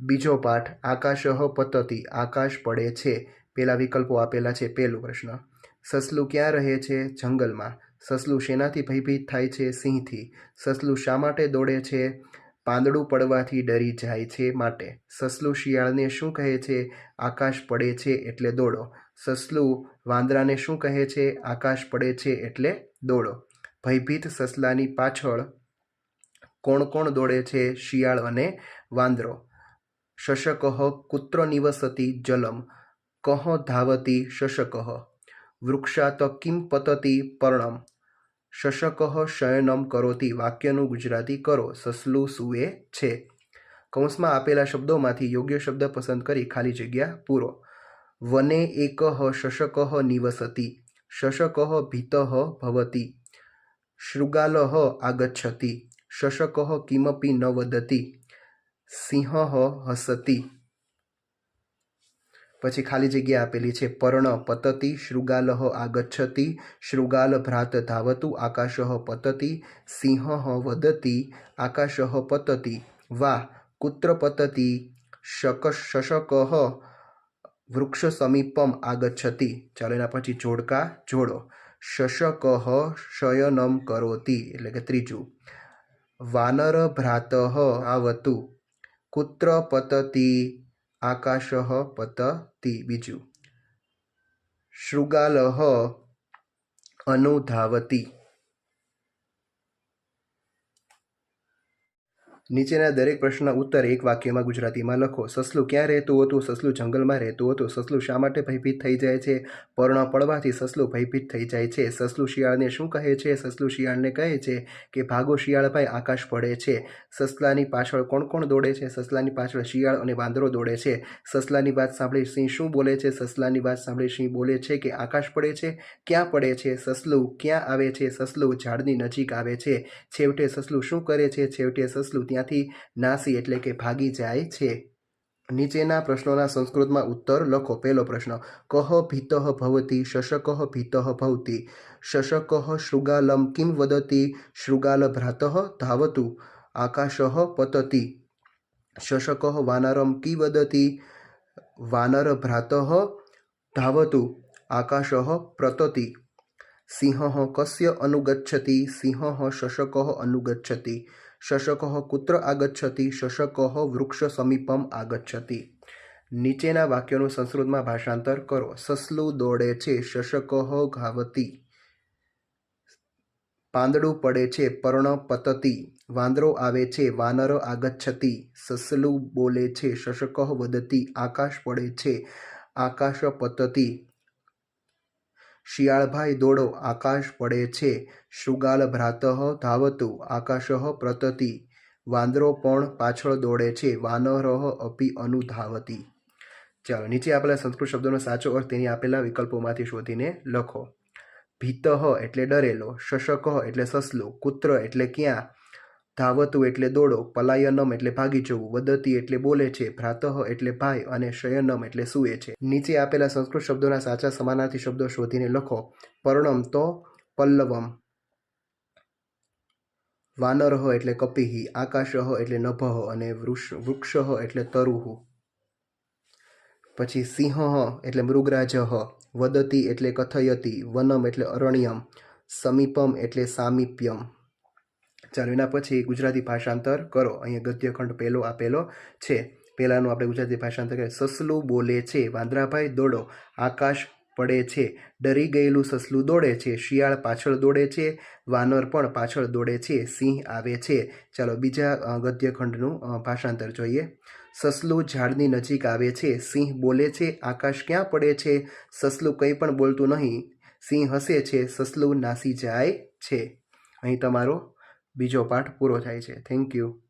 બીજો પાઠ, આકાશઃ પતતી, આકાશ પડે છે. પેલા વિકલ્પો આપેલા છે. પહેલું પ્રશ્ન, સસલું ક્યાં રહે છે? જંગલમાં. સસલું શેનાથી ભયભીત થાય છે? સિંહથી. સસલું શા માટે દોડે છે? પાંદડું પડવાથી ડરી જાય છે માટે. સસલું શિયાળને શું કહે છે? આકાશ પડે છે એટલે દોડો. સસલું વાંદરાને શું કહે છે? આકાશ પડે છે એટલે દોડો. ભયભીત સસલાની પાછળ કોણ કોણ દોડે છે? શિયાળ અને વાંદરો. શશકઃ કુત્ર નિવસતિ જલમ કહ ધાવતી શશકઃ વૃક્ષાત કિમ પતતી પર્ણમ શશકઃ શયનમ કરોતી વાક્યનું ગુજરાતી કરો સસલું સૂએ છે કૌંસમાં આપેલા શબ્દોમાંથી યોગ્ય શબ્દ પસંદ કરી ખાલી જગ્યા પૂરો વને એકઃ શશકઃ નિવસતી શશકઃ ભીતઃ ભવતી શૃગાલઃ આગચ્છતિ શશકઃ કિમપી ન વદતિ સિંહઃ હસતી. પછી ખાલી જગ્યા આપેલી છે. પર્ણ પતતિ શૃગાલહ આગચ્છતિ, શૃગાલ ભ્રાત ધાવતુ આકાશહ પતતિ, સિંહ વદતિ આકાશહ પતતિ. વા કુત્ર પતતિ, શક શશક વૃક્ષ સમીપમ આગચ્છતિ. ચાલો એના પછી જોડકા જોડો. શશક શયનમ કરોતી, એટલે કે ત્રીજું. વાનર ભ્રાતઃ આવતુ. કુત્ર પતતિ આકાશ પતતિ બીજું. શૃગાલઃ અનુધાવતિ. નીચેના દરેક પ્રશ્નના ઉત્તર એક વાક્યમાં ગુજરાતીમાં લખો. સસલું ક્યાં રહેતું હતું? સસલું જંગલમાં રહેતું હતું? સસલું શા માટે ભયભીત થઈ જાય છે? પર્ણ પડવાથી સસલું ભયભીત થઈ જાય છે. સસલું શિયાળને શું કહે છે? સસલું શિયાળને કહે છે કે ભાગો શિયાળભાઈ, આકાશ પડે છે. સસલાની પાછળ કોણ કોણ દોડે છે? સસલાની પાછળ શિયાળ અને વાંદરો દોડે છે. સસલાની વાત સાંભળી સિંહ શું બોલે છે? સસલાની વાત સાંભળી સિંહ બોલે છે કે આકાશ પડે છે? ક્યાં પડે છે? સસલું ક્યાં આવે છે? સસલું ઝાડની નજીક આવે છે. છેવટે સસલું શું કરે છે? છેવટે સસલું ત્યાંથી નાસી એટલે કે ભાગી જાય છે. નીચેના પ્રશ્નોના સંસ્કૃતમાં ઉત્તર લખો. પહેલો પ્રશ્ન, કહ ભીતઃ ભવતી? શશકઃ ભીતઃ ભવતી? શશકઃ શૃગાલમ કિમ વદતી? શૃગાલ ભ્રાતઃ ધાવતુ? આકાશઃ પતતિ? શશકઃ વાનરમ કી વદતી? વાનર ભ્રાતઃ ધાવતુ? આકાશઃ પ્રતતિ? સિંહ કસ્ય અનુગચ્છતિ? સિંહ શશકઃ અનુગચ્છતિ? શશકઃ કુત્ર આગચ્છતિ, શશકઃ વૃક્ષ સમીપમ આગચ્છતિ. નીચેના વાક્યોનું સંસ્કૃતમાં ભાષાંતર કરો. સસલું દોડે છે, શશક ઘાવતી. પાંદડું પડે છે, પર્ણ પતતી. વાંદરો આવે છે, વાનર આગચ્છતી. સસલું બોલે છે, શશક વદતી આકાશ પડે છે, આકાશ પતતિ. શિયાળભાઈ દોડો, આકાશ પડે છે, શૃગાલ ભ્રાતઃ ધાવતુ, આકાશઃ પ્રતતિ, વાંદરો પણ પાછળ દોડે છે વાનરહ અપી અનુધાવતી. ચાલો, નીચે આપેલા સંસ્કૃત શબ્દોનો સાચો અર્થ તેની આપેલા વિકલ્પોમાંથી શોધીને લખો. ભીતઃ એટલે ડરેલો, શશક એટલે સસલું, કુત્ર એટલે ક્યાં ધાવતું એટલે દોડો, પલાયનમ એટલે ભાગી જવું, વદતી એટલે બોલે છે, ભ્રાતઃ એટલે ભાઈ અને શયનમ એટલે સૂએ છે. નીચે આપેલા સંસ્કૃત શબ્દોના સાચા સમાનાર્થી શબ્દો શોધીને લખો. પર્ણમ તો પલ્લવમ. વાનરહ એટલે કપિહી, આકાશઃ એટલે નભઃ અને વૃક્ષ એટલે તરુહ. પછી સિંહ એટલે મૃગરાજઃ, વદતી એટલે કથયતી, વનમ એટલે અરણ્યમ, સમીપમ એટલે સામીપ્યમ. ચાલો એના પછી ગુજરાતી ભાષાંતર કરો. અહીંયા ગદ્યખંડ પહેલો આપેલો છે. પહેલાંનું આપણે ગુજરાતી ભાષાંતર કરીએ. સસલું બોલે છે. વાંદરાભાઈ દોડો. આકાશ પડે છે. ડરી ગયેલું સસલું દોડે છે. શિયાળ પાછળ દોડે છે. વાનર પણ પાછળ દોડે છે. સિંહ આવે છે. ચાલો બીજા ગદ્યખંડનું ભાષાંતર જોઈએ. સસલું ઝાડની નજીક આવે છે. સિંહ બોલે છે, આકાશ ક્યાં પડે છે? સસલું કંઈ પણ બોલતું નહીં. સિંહ હસે છે. સસલું નાસી જાય છે. અહીં તમારો બીજો પાઠ પૂરો થાય છે. Thank you